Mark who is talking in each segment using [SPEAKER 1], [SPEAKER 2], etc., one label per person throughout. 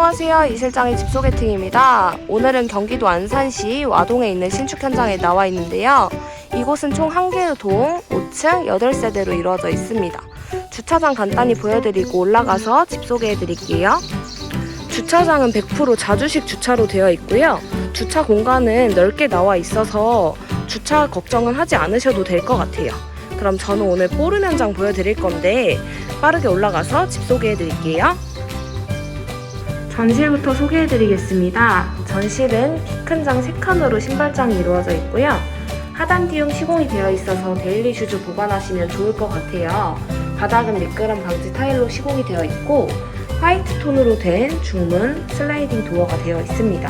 [SPEAKER 1] 안녕하세요. 이실장의 집 소개팅입니다. 오늘은 경기도 안산시 와동에 있는 신축 현장에 나와 있는데요. 이곳은 총 한 개의 동 5층 8세대로 이루어져 있습니다. 주차장 간단히 보여드리고 올라가서 집 소개해 드릴게요. 주차장은 100% 자주식 주차로 되어 있고요. 주차 공간은 넓게 나와 있어서 주차 걱정은 하지 않으셔도 될 것 같아요. 그럼 저는 오늘 포름 현장 보여드릴 건데 빠르게 올라가서 집 소개해 드릴게요. 전실부터 소개해드리겠습니다. 전실은 키 큰 장 3칸으로 신발장이 이루어져 있고요. 하단티움 시공이 되어 있어서 데일리 슈즈 보관하시면 좋을 것 같아요. 바닥은 미끄럼 방지 타일로 시공이 되어 있고 화이트 톤으로 된 중문 슬라이딩 도어가 되어 있습니다.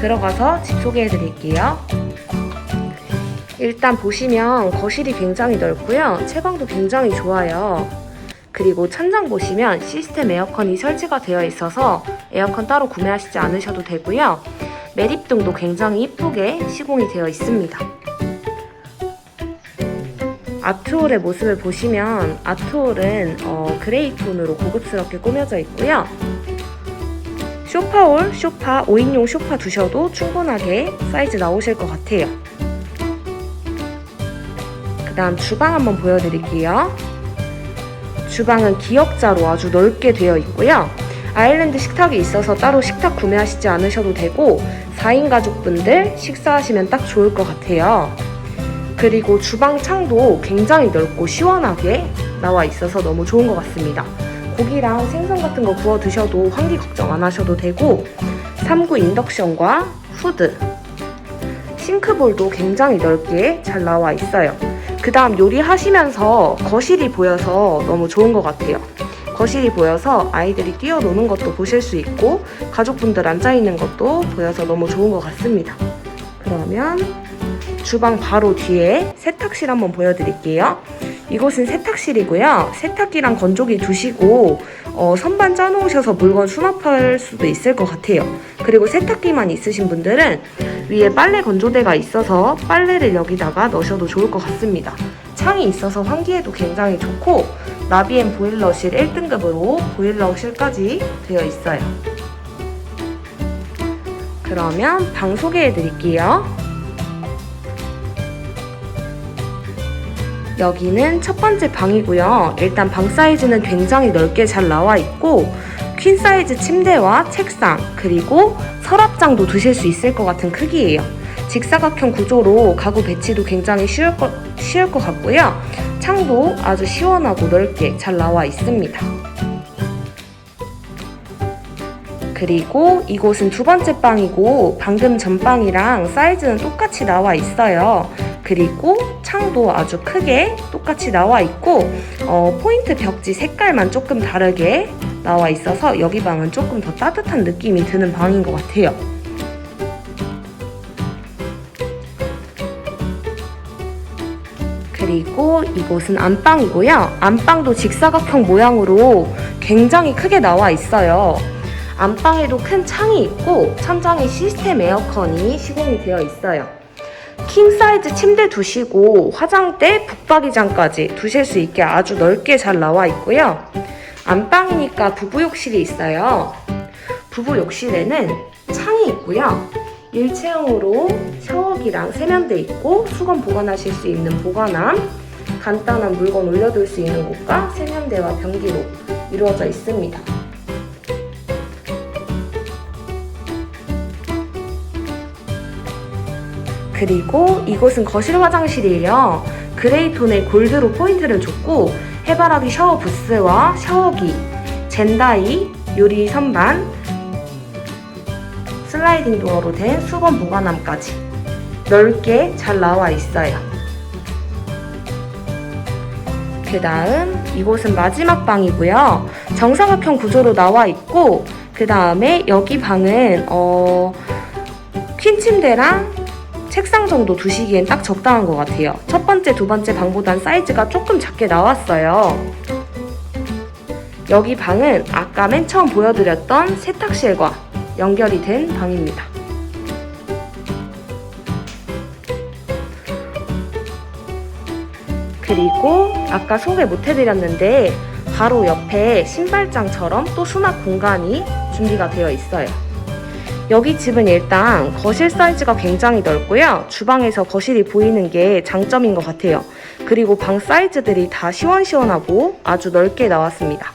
[SPEAKER 1] 들어가서 집 소개해 드릴게요. 일단 보시면 거실이 굉장히 넓고요. 채광도 굉장히 좋아요. 그리고 천장 보시면 시스템 에어컨이 설치가 되어 있어서 에어컨 따로 구매하시지 않으셔도 되고요. 매립등도 굉장히 이쁘게 시공이 되어 있습니다. 아트홀의 모습을 보시면 아트홀은 어, 그레이 톤으로 고급스럽게 꾸며져 있고요. 쇼파홀, 쇼파, 5인용 쇼파 두셔도 충분하게 사이즈 나오실 것 같아요. 그 다음 주방 한번 보여드릴게요. 주방은 기역자로 아주 넓게 되어 있고요. 아일랜드 식탁이 있어서 따로 식탁 구매하시지 않으셔도 되고 4인 가족분들 식사하시면 딱 좋을 것 같아요. 그리고 주방 창도 굉장히 넓고 시원하게 나와 있어서 너무 좋은 것 같습니다. 고기랑 생선 같은 거 구워 드셔도 환기 걱정 안 하셔도 되고 3구 인덕션과 후드 싱크볼도 굉장히 넓게 잘 나와 있어요. 그 다음 요리하시면서 거실이 보여서 너무 좋은 것 같아요. 거실이 보여서 아이들이 뛰어노는 것도 보실 수 있고 가족분들 앉아있는 것도 보여서 너무 좋은 것 같습니다. 그러면 주방 바로 뒤에 세탁실 한번 보여드릴게요. 이곳은 세탁실이고요. 세탁기랑 건조기 두시고 어, 선반 짜놓으셔서 물건 수납할 수도 있을 것 같아요. 그리고 세탁기만 있으신 분들은 위에 빨래 건조대가 있어서 빨래를 여기다가 넣으셔도 좋을 것 같습니다. 창이 있어서 환기에도 굉장히 좋고 나비엔 보일러실 1등급으로 보일러실까지 되어 있어요. 그러면 방 소개해 드릴게요. 여기는 첫 번째 방이고요. 일단 방 사이즈는 굉장히 넓게 잘 나와 있고 퀸 사이즈 침대와 책상 그리고 서랍장도 두실 수 있을 것 같은 크기예요. 직사각형 구조로 가구 배치도 굉장히 쉬울 것, 쉬울 것 같고요. 창도 아주 시원하고 넓게 잘 나와 있습니다. 그리고 이곳은 두 번째 방이고 방금 전 방이랑 사이즈는 똑같이 나와 있어요. 그리고 창도 아주 크게 똑같이 나와 있고 어, 포인트 벽지 색깔만 조금 다르게 나와 있어서 여기 방은 조금 더 따뜻한 느낌이 드는 방인 것 같아요. 그리고 이곳은 안방이고요. 안방도 직사각형 모양으로 굉장히 크게 나와 있어요. 안방에도 큰 창이 있고 천장에 시스템 에어컨이 시공이 되어 있어요. 킹 사이즈 침대 두시고 화장대, 북박이장까지 두실 수 있게 아주 넓게 잘 나와 있고요. 안방이니까 부부 욕실이 있어요. 부부 욕실에는 창이 있고요. 일체형으로 샤워기랑 세면대 있고 수건 보관하실 수 있는 보관함, 간단한 물건 올려둘 수 있는 곳과 세면대와 변기로 이루어져 있습니다. 그리고 이곳은 거실 화장실이에요. 그레이 톤의 골드로 포인트를 줬고 해바라기 샤워 부스와 샤워기, 젠다이, 요리 선반, 슬라이딩 도어로 된 수건 보관함까지 넓게 잘 나와 있어요. 그 다음 이곳은 마지막 방이고요. 정사각형 구조로 나와 있고 그 다음에 여기 방은 어, 퀸 침대랑 책상 정도 두시기엔 딱 적당한 것 같아요. 첫 번째, 두 번째 방보단 사이즈가 조금 작게 나왔어요. 여기 방은 아까 맨 처음 보여드렸던 세탁실과 연결이 된 방입니다. 그리고 아까 소개 못 해드렸는데 바로 옆에 신발장처럼 또 수납 공간이 준비가 되어 있어요. 여기 집은 일단 거실 사이즈가 굉장히 넓고요. 주방에서 거실이 보이는 게 장점인 것 같아요. 그리고 방 사이즈들이 다 시원시원하고 아주 넓게 나왔습니다.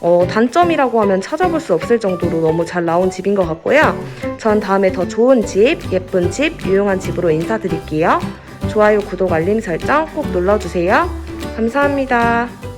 [SPEAKER 1] 어, 단점이라고 하면 찾아볼 수 없을 정도로 너무 잘 나온 집인 것 같고요. 전 다음에 더 좋은 집, 예쁜 집, 유용한 집으로 인사드릴게요. 좋아요, 구독, 알림 설정 꼭 눌러주세요. 감사합니다.